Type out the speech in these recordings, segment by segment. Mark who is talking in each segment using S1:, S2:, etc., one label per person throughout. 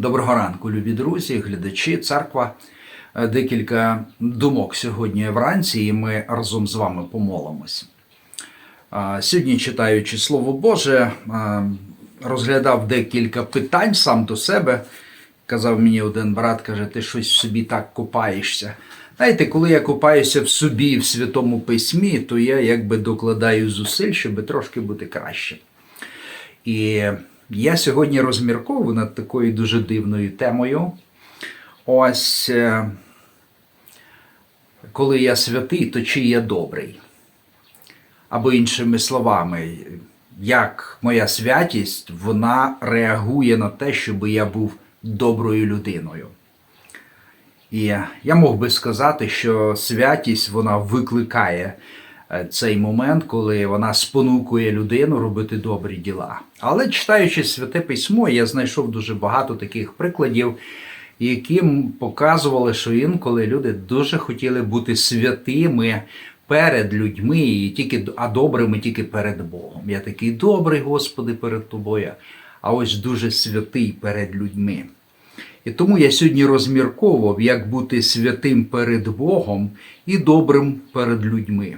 S1: Доброго ранку, любі друзі, глядачі, церква. Е, Декілька думок сьогодні вранці, і ми разом з вами помолимось. Сьогодні, читаючи Слово Боже, розглядав декілька питань сам до себе. Казав мені один брат, каже, ти щось в собі так копаєшся. Знаєте, коли я копаюся в собі в Святому Письмі, то я якби докладаю зусиль, щоб трошки бути краще. І я сьогодні розмірковую над такою дуже дивною темою. Ось е, коли я святий, то чи я добрий? Або іншими словами, як моя святість вона реагує на те, щоб я був доброю людиною. І я мог би сказати, що святість вона викликає цей момент, коли вона спонукує людину робити добрі діла. Але читаючи святе письмо, я знайшов дуже багато таких прикладів, які показували, що інколи люди дуже хотіли бути святими перед людьми, і тільки, а добрими тільки перед Богом. Я такий добрий, Господи, перед тобою, а ось дуже святий перед людьми. І тому я сьогодні розмірковував, як бути святим перед Богом і добрим перед людьми.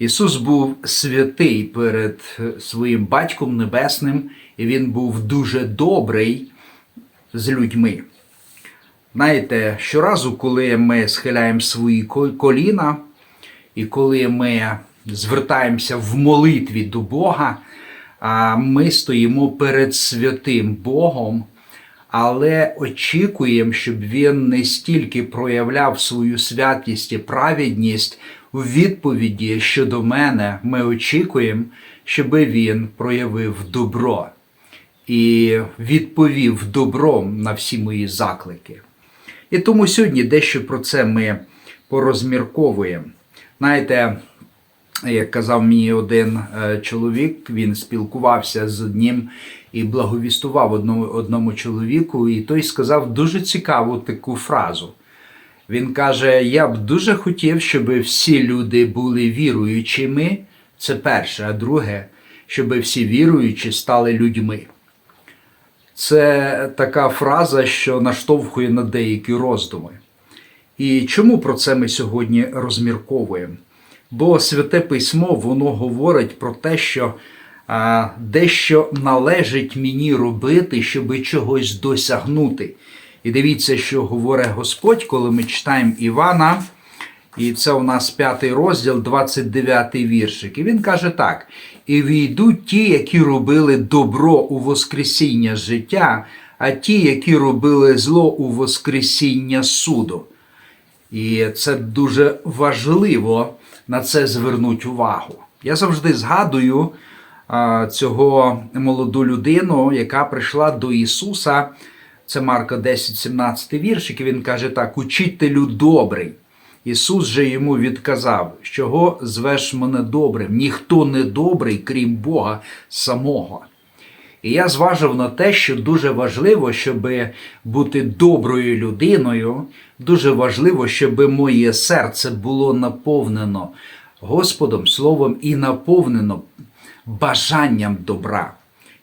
S1: Ісус був святий перед е, своїм Батьком Небесним, і Він був дуже добрий з людьми. Знаєте, щоразу, коли ми схиляємо свої коліна, і коли ми звертаємося в молитві до Бога, ми стоїмо перед святим Богом, але очікуємо, щоб він не стільки проявляв свою святість і праведність у відповіді щодо мене. Ми очікуємо, щоб він проявив добро і відповів добром на всі мої заклики. І тому сьогодні дещо про це ми порозмірковуємо. Знаєте, як казав мені один е, чоловік, він спілкувався з одним і благовістував одному, одному чоловіку, і той сказав дуже цікаву таку фразу. Він каже: Я б дуже хотів, щоб всі люди були віруючими. Це перше, а друге, щоб всі віруючі стали людьми. Це така фраза, що наштовхує на деякі роздуми. І чому про це ми сьогодні розмірковуємо? Бо святе письмо воно говорить про те, що а, дещо належить мені робити, щоб чогось досягнути. І дивіться, що говорить Господь, коли ми читаємо Івана, і це у нас п'ятий розділ, 29 віршик. І він каже так: і війдуть ті, які робили добро у Воскресіння життя, а ті, які робили зло у Воскресіння суду. І це дуже важливо на це звернути увагу. Я завжди згадую цього молоду людину, яка прийшла до Ісуса. Це Марка 10, 17 віршик, і він каже так: Учителю добрий. Ісус же йому відказав, чого звеш мене добрим? Ніхто не добрий, крім Бога самого. І я зважив на те, що дуже важливо, щоб бути доброю людиною, дуже важливо, щоб моє серце було наповнено Господом Словом і наповнено бажанням добра.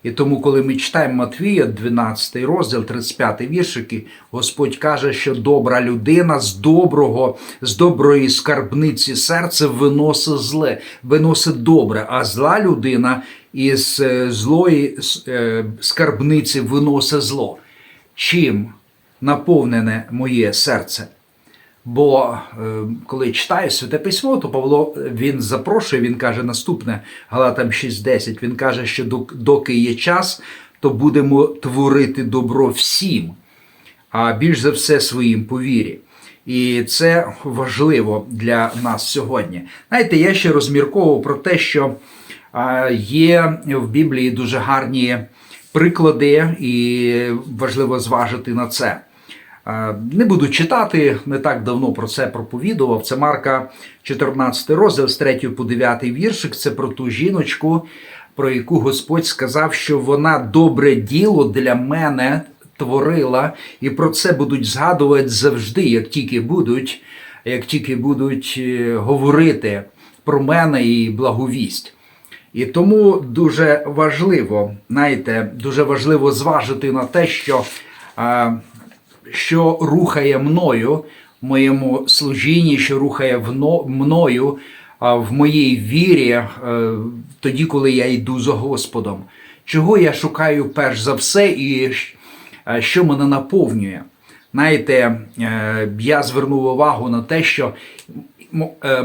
S1: І тому, коли ми читаємо Матвія, 12 розділ, 35 віршики, Господь каже, що добра людина з доброго, з доброї скарбниці серця виносить зле, виносить добре, а зла людина із е, злої е, скарбниці виносить зло. Чим наповнене моє серце? Бо е, коли читаю святе письмо, то Павло е, він запрошує, він каже наступне Галатам 6.10, Він каже, що доки є час, то будемо творити добро всім, а більш за все своїм по вірі. І це важливо для нас сьогодні. Знаєте, я ще розмірковував про те, що є в Біблії дуже гарні приклади, і важливо зважити на це. Е, Не буду читати, не так давно про це проповідував. Це Марка 14 розділ з 3 по 9 віршик. Це про ту жіночку, про яку Господь сказав, що вона добре діло для мене творила, і про це будуть згадувати завжди, як тільки будуть, як тільки будуть е, говорити про мене і благовість. І тому дуже важливо, знаєте, дуже важливо зважити на те, що а, що рухає мною в моєму служінні, що рухає мною в моїй вірі е, тоді, коли я йду за Господом. Чого я шукаю перш за все, і е, що мене наповнює? Знаєте, е, я звернув увагу на те, що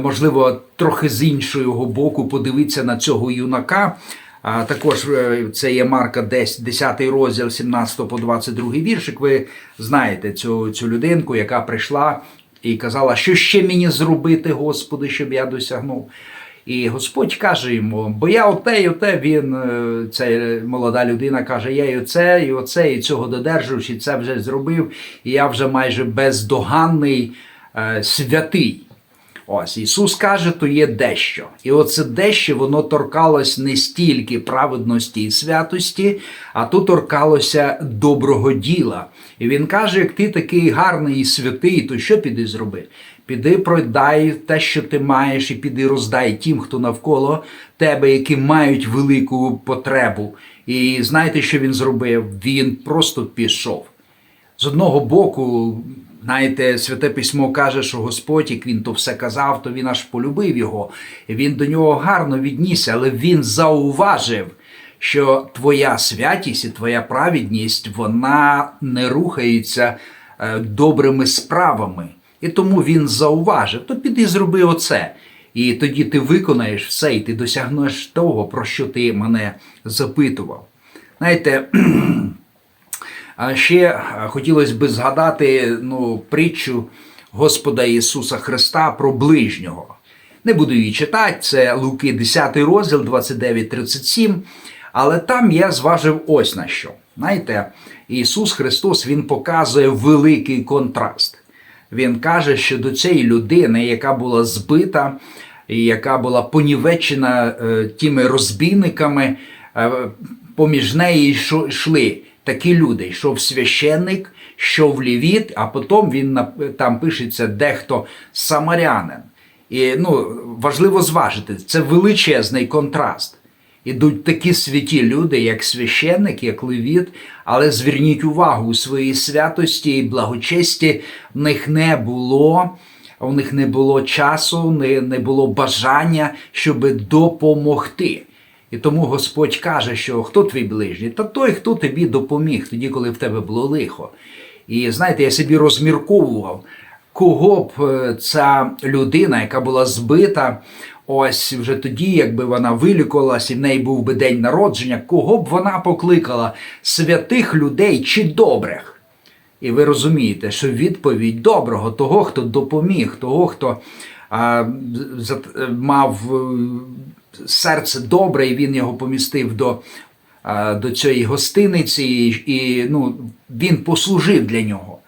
S1: можливо трохи з іншого боку подивитися на цього юнака. Також е, це є Марка 10, 10 розділ 17 по 22 віршик. Ви знаєте цю, цю людинку, яка прийшла і казала, що ще мені зробити, Господи, щоб я досягнув. І Господь каже йому, бо я оте, і оте, він, е, ця молода людина каже, я і оце, і оце, і цього додержуюсь, і це вже зробив, і я вже майже бездоганний е, святий. Ось Ісус каже, то є дещо. І оце дещо воно торкалось не стільки праведності і святості, а то торкалося доброго діла. І він каже: як ти такий гарний і святий, то що піди зроби? Піди продай те, що ти маєш, і піди роздай тим, хто навколо тебе, які мають велику потребу. І знаєте, що він зробив? Він просто пішов. З одного боку, знаєте, святе письмо каже, що Господь, як він то все казав, то він аж полюбив його. Він до нього гарно віднісся, але він зауважив, що твоя святість і твоя праведність вона не рухається е, добрими справами. І тому він зауважив, то піди зроби оце. І тоді ти виконаєш все, і ти досягнеш того, про що ти мене запитував. Знаєте, а ще е, хотілося би згадати ну, притчу Господа Ісуса Христа про ближнього. Не буду її читати, це Луки 10 розділ 29-37. Але там я зважив ось на що. Знаєте, Ісус Христос Він показує великий контраст. Він каже, що до цієї людини, яка була збита, і яка була понівечена е, тими розбійниками, е, поміж неї йшли такі люди. Йшов священник, йшов лівіт, а потім він там пишеться дехто самарянин. І ну, важливо зважити, це величезний контраст. Ідуть такі святі люди, як священник, як левіт, але зверніть увагу у своїй святості і благочесті в них не було. У них не було часу, не, не було бажання, щоб допомогти. І тому Господь каже, що хто твій ближній? Та той, хто тобі допоміг, тоді, коли в тебе було лихо. І знаєте, я собі розмірковував, кого б е, ця людина, яка була збита, ось вже тоді, якби вона вилікувалась і в неї був би день народження, кого б вона покликала святих людей чи добрих? І ви розумієте, що відповідь доброго, того, хто допоміг, того, хто а, мав е, серце добре, і він його помістив до, до цієї гостиниці, і, і ну, він послужив для нього.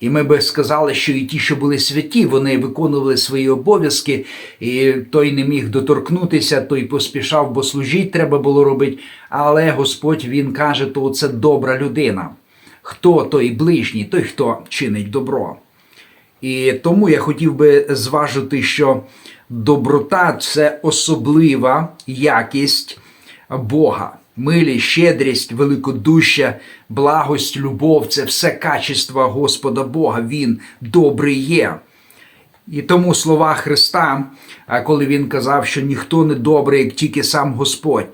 S1: І ми би сказали, що і ті, що були святі, вони виконували свої обов'язки, і той не міг доторкнутися, той поспішав, бо служіть треба було робити. Але Господь Він каже, то це добра людина. Хто той ближній, той, хто чинить добро. І тому я хотів би зважити, що доброта це особлива якість Бога. Милість, щедрість, великодуща, благость, любов це все качества Господа Бога. Він добрий є. І тому слова Христа, коли він казав, що ніхто не добрий, як тільки сам Господь.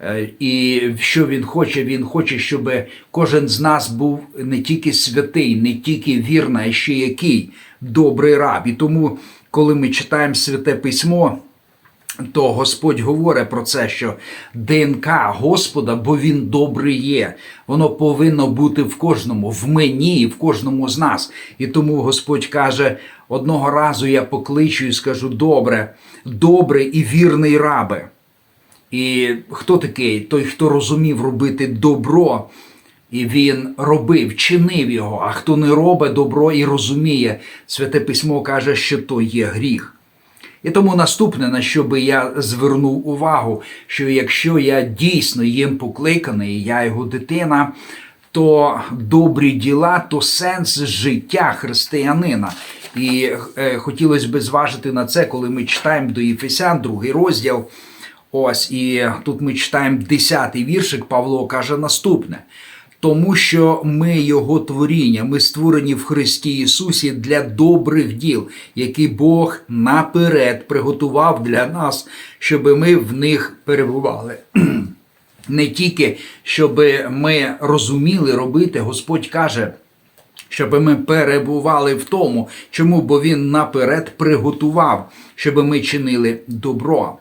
S1: Е, І що він хоче? Він хоче, щоб кожен з нас був не тільки святий, не тільки вірний, а ще який добрий раб. І тому, коли ми читаємо святе письмо, то Господь говорить про це, що ДНК Господа, бо Він добрий є. Воно повинно бути в кожному, в мені і в кожному з нас. І тому Господь каже: одного разу я покличу і скажу: добре, добрий і вірний рабе. І хто такий? Той, хто розумів робити добро, і він робив, чинив його. А хто не робить добро і розуміє, святе письмо каже, що то є гріх. І тому наступне, на що би я звернув увагу, що якщо я дійсно їм покликаний, я його дитина, то добрі діла то сенс життя християнина. І е, хотілося б зважити на це, коли ми читаємо до Єфесян, другий розділ. Ось, і тут ми читаємо 10-й віршик, Павло каже наступне. Тому що ми Його творіння, ми створені в Христі Ісусі для добрих діл, які Бог наперед приготував для нас, щоб ми в них перебували. Не тільки щоб ми розуміли робити, Господь каже, щоб ми перебували в тому, чому бо Він наперед приготував, щоб ми чинили добро.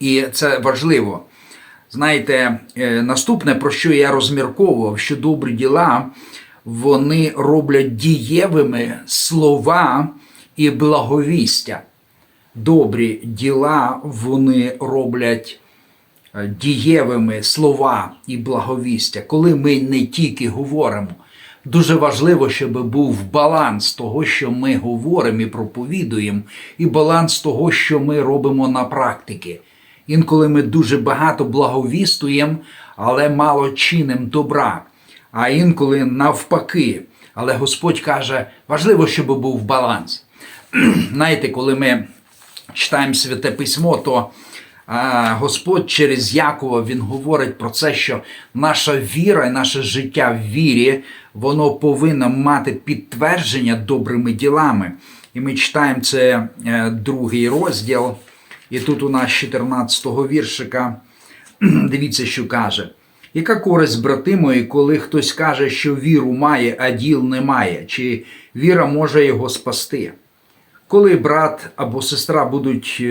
S1: І це важливо. Знаєте, е, наступне, про що я розмірковував, що добрі діла вони роблять дієвими слова і благовістя. Добрі діла вони роблять е, дієвими слова і благовістя, коли ми не тільки говоримо. Дуже важливо, щоб був баланс того, що ми говоримо і проповідуємо, і баланс того, що ми робимо на практиці. Інколи ми дуже багато благовістуємо, але мало чинимо добра. А інколи навпаки. Але Господь каже, важливо, щоб був баланс. Знаєте, коли ми читаємо святе письмо, то Господь через Якова він говорить про це, що наша віра і наше життя в вірі, воно повинно мати підтвердження добрими ділами. І ми читаємо це е, другий розділ. І тут у нас 14-го віршика, дивіться, що каже. Яка користь, брати мої, коли хтось каже, що віру має, а діл не має, чи віра може його спасти? Коли брат або сестра будуть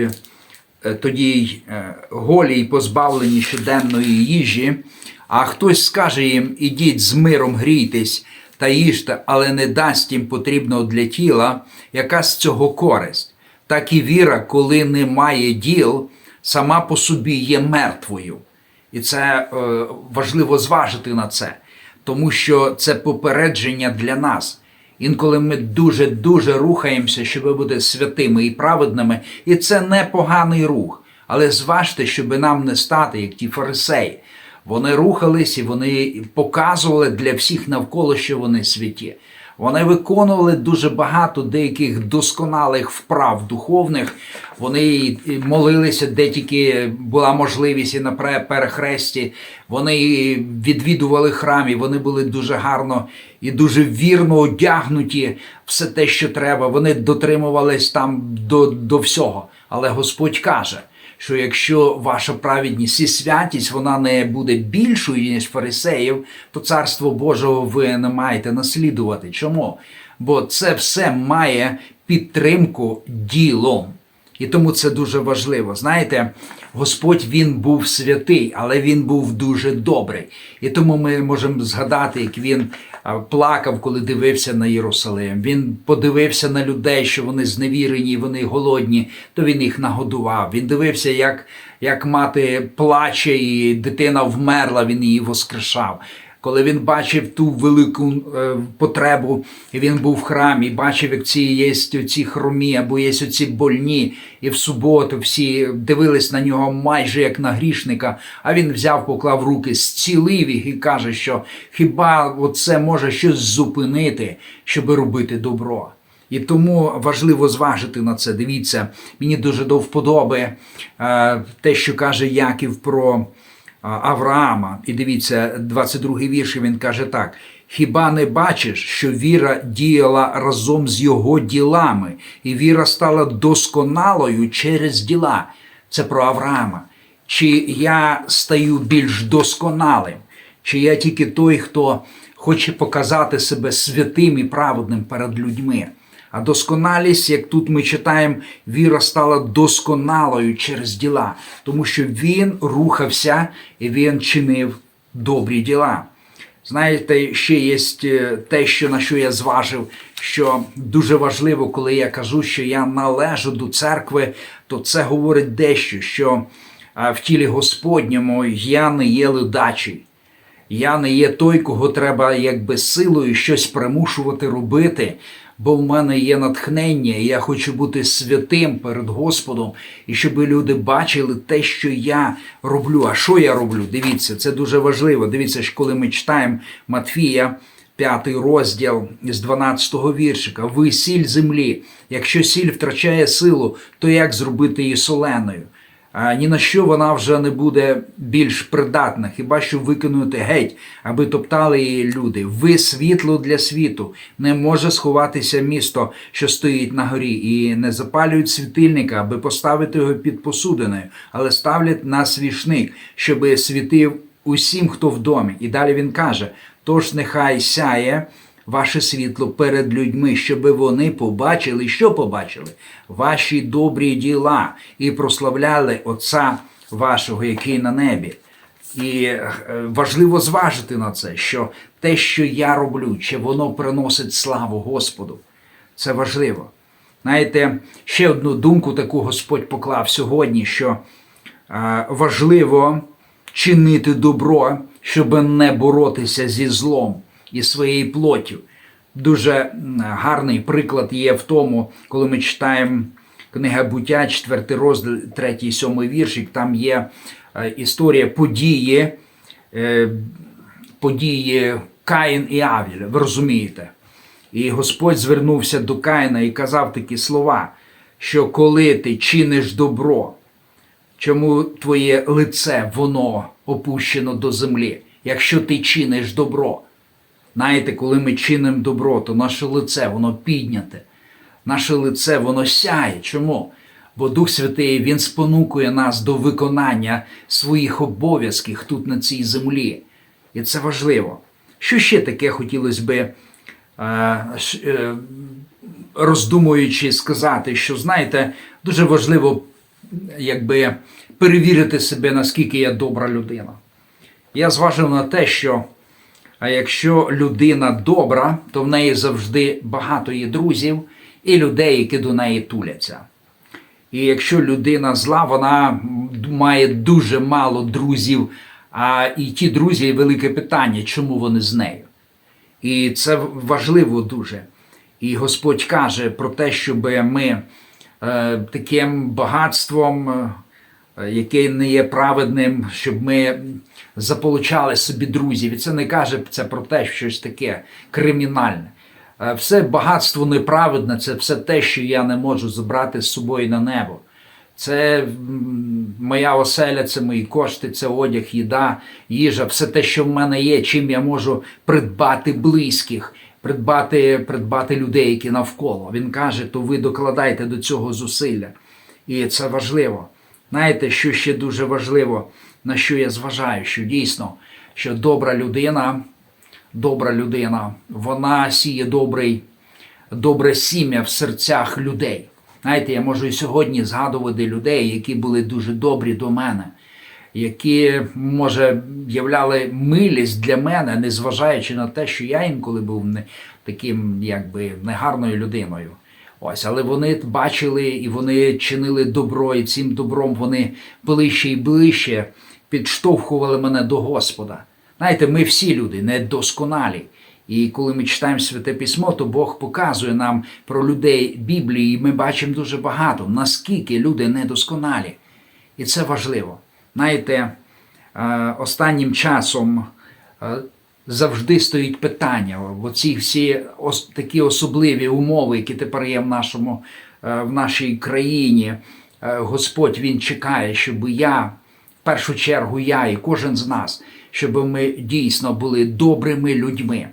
S1: е, тоді е, голі й позбавлені щоденної їжі, а хтось скаже їм, ідіть з миром грійтесь та їжте, але не дасть їм потрібного для тіла, яка з цього користь? Так і віра, коли немає діл, сама по собі є мертвою. І це е, важливо зважити на це, тому що це попередження для нас. Інколи ми дуже-дуже рухаємося, щоб бути святими і праведними, і це непоганий рух. Але зважте, щоб нам не стати, як ті фарисеї. Вони рухались і вони показували для всіх навколо, що вони святі. Вони виконували дуже багато деяких досконалих вправ духовних. Вони молилися, де тільки була можливість і на перехресті. Вони відвідували храм, і вони були дуже гарно і дуже вірно одягнуті. Все те, що треба. Вони дотримувались там до, до всього. Але Господь каже що якщо ваша праведність і святість вона не буде більшою, ніж фарисеїв, то царство Божого ви не маєте наслідувати. Чому? Бо це все має підтримку ділом. І тому це дуже важливо. Знаєте, Господь Він був святий, але Він був дуже добрий. І тому ми можемо згадати, як він плакав, коли дивився на Єрусалим. Він подивився на людей, що вони зневірені, вони голодні, то він їх нагодував. Він дивився, як, як мати плаче, і дитина вмерла, він її воскрешав коли він бачив ту велику е, потребу, і він був в храмі, бачив, як ці є ці хромі або є ці больні, і в суботу всі дивились на нього майже як на грішника. А він взяв, поклав руки, зцілив їх і каже, що хіба це може щось зупинити, щоб робити добро. І тому важливо зважити на це. Дивіться, мені дуже до вподоби е, те, що каже Яків про Авраама. І дивіться, 22-й вірш він каже так: хіба не бачиш, що віра діяла разом з його ділами, і віра стала досконалою через діла? Це про Авраама. Чи я стаю більш досконалим? Чи я тільки той, хто хоче показати себе святим і праведним перед людьми? А досконалість, як тут ми читаємо, віра стала досконалою через діла, тому що він рухався і він чинив добрі діла. Знаєте, ще є е, те, що на що я зважив, що дуже важливо, коли я кажу, що я належу до церкви, то це говорить дещо, що в тілі Господньому я не є ледачий. Я не є той, кого треба якби силою щось примушувати робити бо в мене є натхнення, і я хочу бути святим перед Господом, і щоб люди бачили те, що я роблю. А що я роблю? Дивіться, це дуже важливо. Дивіться, коли ми читаємо Матфія. П'ятий розділ з 12-го віршика. Ви сіль землі. Якщо сіль втрачає силу, то як зробити її соленою? Ні на що вона вже не буде більш придатна, хіба що викинути геть, аби топтали її люди. Ви світло для світу. Не може сховатися місто, що стоїть на горі, і не запалюють світильника, аби поставити його під посудиною, але ставлять на свічник, щоби світив усім, хто в домі. І далі він каже: тож нехай сяє ваше світло перед людьми, щоб вони побачили, що побачили? Ваші добрі діла і прославляли Отця вашого, який на небі. І е, важливо зважити на це, що те, що я роблю, чи воно приносить славу Господу. Це важливо. Знаєте, ще одну думку таку Господь поклав сьогодні, що е, важливо чинити добро, щоб не боротися зі злом і своєю плоттю. Дуже гарний приклад є в тому, коли ми читаємо книга буття, 4 розділ, 3 і 7 віршик, там є е, історія події, е, події Каїн і Авіль, ви розумієте. І Господь звернувся до Каїна і казав такі слова, що коли ти чиниш добро, чому твоє лице воно опущено до землі, якщо ти чиниш добро. Знаєте, коли ми чинимо добро, то наше лице воно підняте. Наше лице воно сяє. Чому? Бо Дух Святий Він спонукує нас до виконання своїх обов'язків тут на цій землі. І це важливо. Що ще таке хотілося би, е, е, роздумуючи, сказати, що знаєте, дуже важливо якби перевірити себе, наскільки я добра людина. Я зважив на те, що а якщо людина добра, то в неї завжди багато є друзів і людей, які до неї туляться. І якщо людина зла, вона має дуже мало друзів, а і ті друзі велике питання, чому вони з нею. І це важливо дуже. І Господь каже про те, щоб ми е, таким багатством, е, яке не є праведним, щоб ми заполучали собі друзів. І це не каже це про те, що щось таке кримінальне. Е, Все багатство неправедне, це все те, що я не можу забрати з собою на небо. Це моя оселя, це мої кошти, це одяг, їда, їжа, все те, що в мене є, чим я можу придбати близьких, придбати, придбати людей, які навколо. Він каже, то ви докладайте до цього зусилля. І це важливо. Знаєте, що ще дуже важливо, на що я зважаю, що дійсно, що добра людина, добра людина, вона сіє добрий, добре сім'я в серцях людей. Знаєте, я можу і сьогодні згадувати людей, які були дуже добрі до мене, які, може, являли милість для мене, незважаючи на те, що я інколи був не таким, якби негарною людиною. Ось, але вони бачили і вони чинили добро, і цим добром вони ближче і ближче підштовхували мене до Господа. Знаєте, ми всі люди недосконалі. І коли ми читаємо Святе Письмо, то Бог показує нам про людей Біблії, і ми бачимо дуже багато, наскільки люди недосконалі. І це важливо. Знаєте, е, останнім часом е, завжди стоїть питання, оці всі ос- такі особливі умови, які тепер є в, нашому, е, в нашій країні. Е, Господь Він чекає, щоб я, в першу чергу, я і кожен з нас, щоб ми дійсно були добрими людьми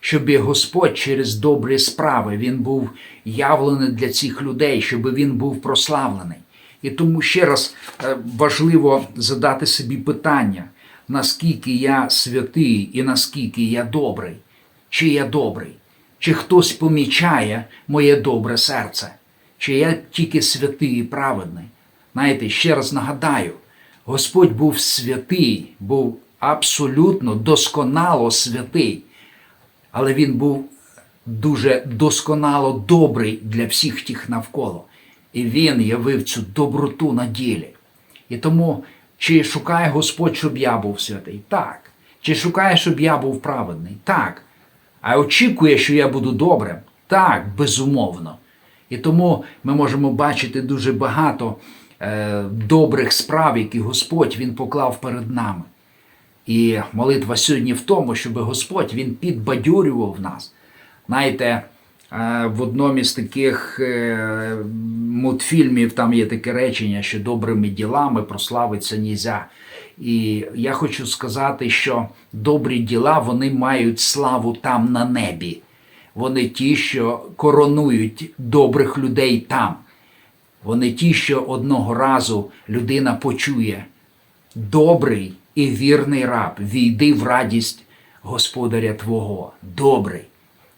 S1: щоб Господь через добрі справи він був явлений для цих людей, щоб він був прославлений. І тому ще раз е, важливо задати собі питання, наскільки я святий і наскільки я добрий, чи я добрий, чи хтось помічає моє добре серце, чи я тільки святий і праведний. Знаєте, ще раз нагадаю, Господь був святий, був абсолютно досконало святий але він був дуже досконало добрий для всіх тих навколо. І він явив цю доброту на ділі. І тому, чи шукає Господь, щоб я був святий? Так. Чи шукає, щоб я був праведний? Так. А очікує, що я буду добрим? Так, безумовно. І тому ми можемо бачити дуже багато е, добрих справ, які Господь Він поклав перед нами. І молитва сьогодні в тому, щоб Господь Він підбадьорював нас. Знаєте, В одному із таких е, мультфільмів там є таке речення, що добрими ділами прославиться нізя. І я хочу сказати, що добрі діла вони мають славу там на небі. Вони ті, що коронують добрих людей там. Вони ті, що одного разу людина почує добрий і вірний раб, війди в радість Господаря Твого. Добрий.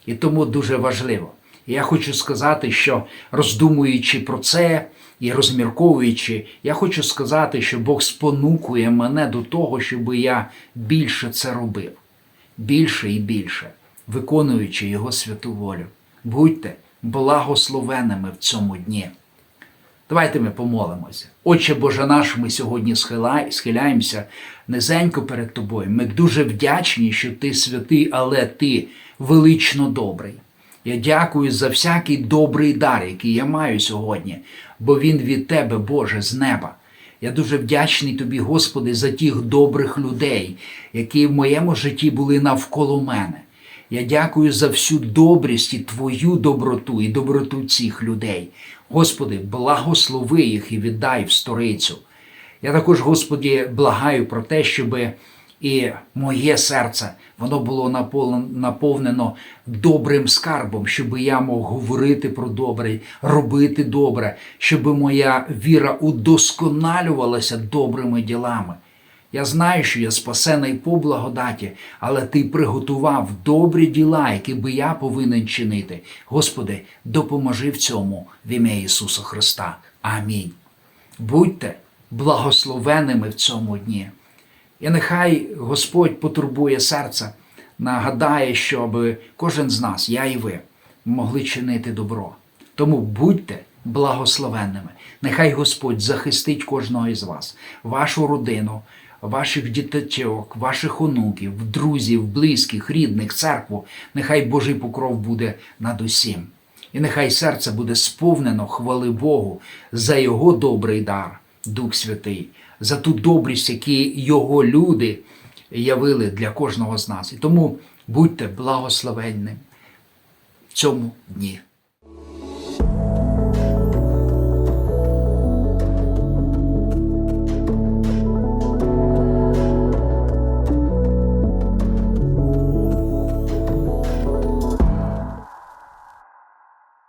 S1: І тому дуже важливо. Я хочу сказати, що роздумуючи про це і розмірковуючи, я хочу сказати, що Бог спонукує мене до того, щоб я більше це робив. Більше і більше, виконуючи Його святу волю. Будьте благословенними в цьому дні. Давайте ми помолимося. Отче Боже наш, ми сьогодні схиляємося низенько перед Тобою. Ми дуже вдячні, що Ти святий, але Ти велично добрий. Я дякую за всякий добрий дар, який я маю сьогодні, бо він від Тебе, Боже, з неба. Я дуже вдячний Тобі, Господи, за тих добрих людей, які в моєму житті були навколо мене. Я дякую за всю добрість і Твою доброту і доброту цих людей. Господи, благослови їх і віддай в сторицю. Я також, Господі, благаю про те, щоб і моє серце воно було наповнено добрим скарбом, щоб я мог говорити про добре, робити добре, щоб моя віра удосконалювалася добрими ділами. Я знаю, що я спасений по благодаті, але Ти приготував добрі діла, які би я повинен чинити. Господи, допоможи в цьому в ім'я Ісуса Христа. Амінь. Будьте благословеними в цьому дні. І нехай Господь потурбує серце, нагадає, щоб кожен з нас, я і ви, могли чинити добро. Тому будьте благословенними. Нехай Господь захистить кожного із вас, вашу родину, ваших діточок, ваших онуків, друзів, близьких, рідних, церкву. Нехай Божий покров буде над усім. І нехай серце буде сповнено хвали Богу за Його добрий дар, Дух Святий, за ту добрість, які Його люди явили для кожного з нас. І тому будьте благословенним в цьому дні.